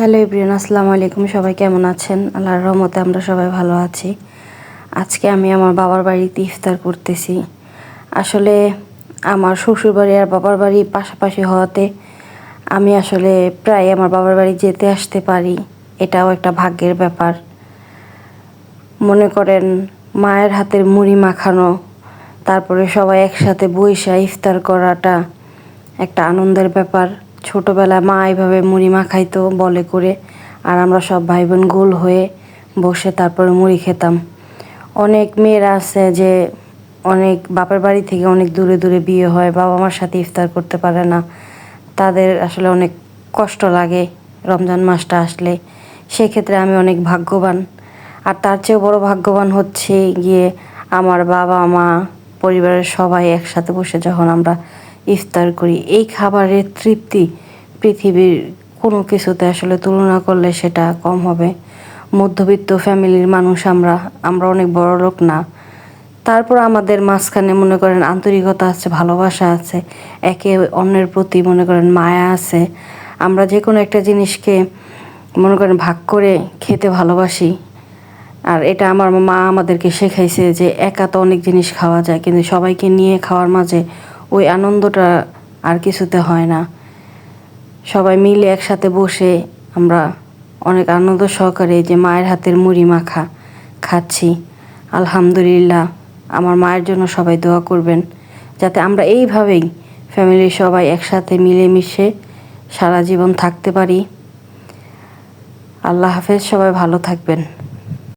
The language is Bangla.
হ্যালো ইব্রিয়ান আসসালামু আলাইকুম। সবাই কেমন আছেন? আল্লাহর রহমতে আমরা সবাই ভালো আছি। আজকে আমি আমার বাবার বাড়িতে ইফতার করতেছি। আসলে আমার শ্বশুর বাড়ি আর বাবার বাড়ি পাশাপাশি হওয়াতে আমি আসলে প্রায় আমার বাবার বাড়ি যেতে আসতে পারি। এটাও একটা ভাগ্যের ব্যাপার। মনে করেন মায়ের হাতের মুড়ি মাখানো, তারপরে সবাই একসাথে বইসা ইফতার করাটা একটা আনন্দের ব্যাপার। ছোটোবেলায় মা এইভাবে মুড়ি মাখাইতো, বলে করে। আর আমরা সব ভাই বোন গোল হয়ে বসে তারপরে মুড়ি খেতাম। অনেক মেয়েরা আছে যে অনেক বাপের বাড়ি থেকে অনেক দূরে দূরে বিয়ে হয় বাবা মার সাথে ইফতার করতে পারে না। তাদের আসলে অনেক কষ্ট লাগে রমজান মাসটা আসলে। সেক্ষেত্রে আমি অনেক ভাগ্যবান। আর তার চেয়েও বড় ভাগ্যবান হচ্ছে গিয়ে আমার বাবা মা পরিবারের সবাই একসাথে বসে যখন আমরা ইফতার করি। এই খাবারের তৃপ্তি পৃথিবীর কোনো কিছুতে আসলে তুলনা করলে সেটা কম হবে। মধ্যবিত্ত ফ্যামিলির মানুষ আমরা আমরা অনেক বড় লোক না। তারপর আমাদের মাঝখানে মনে করেন আন্তরিকতা আছে, ভালোবাসা আছে, একে অন্যের প্রতি মনে করেন মায়া আছে। আমরা যে কোনো একটা জিনিসকে মনে করেন ভাগ করে খেতে ভালোবাসি। আর এটা আমার মা আমাদেরকে শেখাইছে যে একা তো অনেক জিনিস খাওয়া যায়, কিন্তু সবাইকে নিয়ে খাওয়ার মাঝে ওই আনন্দটা আর কিছুতে হয় না। সবাই মিলে একসাথে বসে আমরা অনেক আনন্দ সহকারে যে মায়ের হাতের মুড়ি মাখা খাচ্ছি। আলহামদুলিল্লাহ, আমার মায়ের জন্য সবাই দোয়া করবেন যাতে আমরা এইভাবেই ফ্যামিলির সবাই একসাথে মিলেমিশে সারা জীবন থাকতে পারি। আল্লাহ হাফেজ, সবাই ভালো থাকবেন।